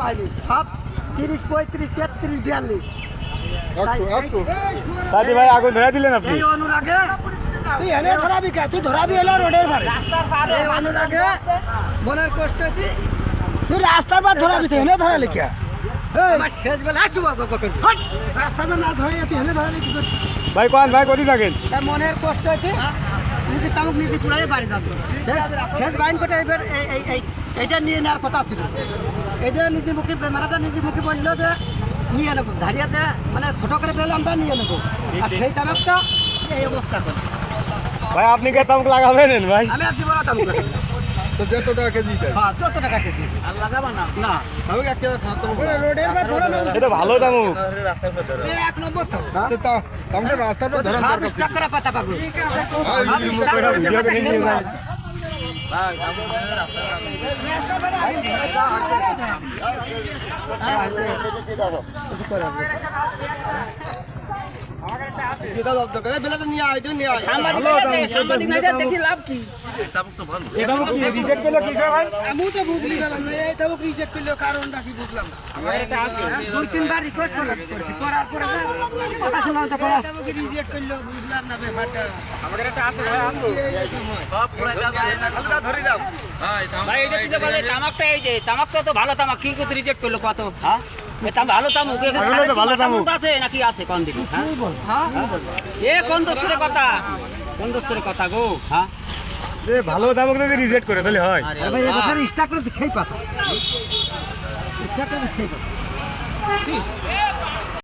পাইনি সব তিরিশ পঁয়ত্রিশ তেত্রিশ বিয়াল্লিশ। একশো একশো ভাই আগুন ধরে দিলেন আপনি। এই অনুরাগে তুই এনে ধরাবি কে? তুই ধরাবি হলো রোডের ধারে এই অনুরাগে মনের কষ্ট হচ্ছে। তুই রাস্তার পর ধরাবি তুই এনে ধরালি কে? আমার শেষ বেলা আছো বাবা কত রাস্তার পর না ধরে তুই এনে ধরালি কি? ভাই কোন ভাই কটি থাকেন? মনের কষ্ট হচ্ছে। নিজে তামুক নিজে পুরাই বাড়ি যাত শেষ শেষ বাইন কোটা এবার এই এই এইটা নিয়ে নেওয়ার কথা ছিল। এইটা নিজে মুখে বেমারাটা নিজে মুখে বলল যে নিয়ে নেব। ধারিয়াতে মানে ছোট করে পেলে আমরা নিয়ে নেব। আর সেই তামাকটা এই অবস্থা করে। ভাই আপনি কে তামুক লাগাবেন ভাই? আমি আর দিব না তামুক তো যত টাকা কেজি হ্যাঁ টাকা কেজি। আর লাগাবা না? একেবারে এটা ভালো এক নম্বর তো। তো আমরা পাতা পাবো স্টাক করে বুঝলাম না দুই তিনবার রিকোয়েস্ট করেছি করার পরে ভাই এটা তামাকটা এই যে তামাকটা তো ভালো তামাক কিন্তু রিজেক্ট করল কত? হ্যাঁ? এ তাম ভালো তামুক ভালো তামুক। আছে নাকি আছে কোন দিকে? হ্যাঁ? এ কোন কথা? কোন দোস্তরের কথা গো? হ্যাঁ? এ ভালো তামুক যদি রিজেক্ট করে তাহলে হয়। ভাই স্টাক সেই পাতা। স্টাক সেই পাতা।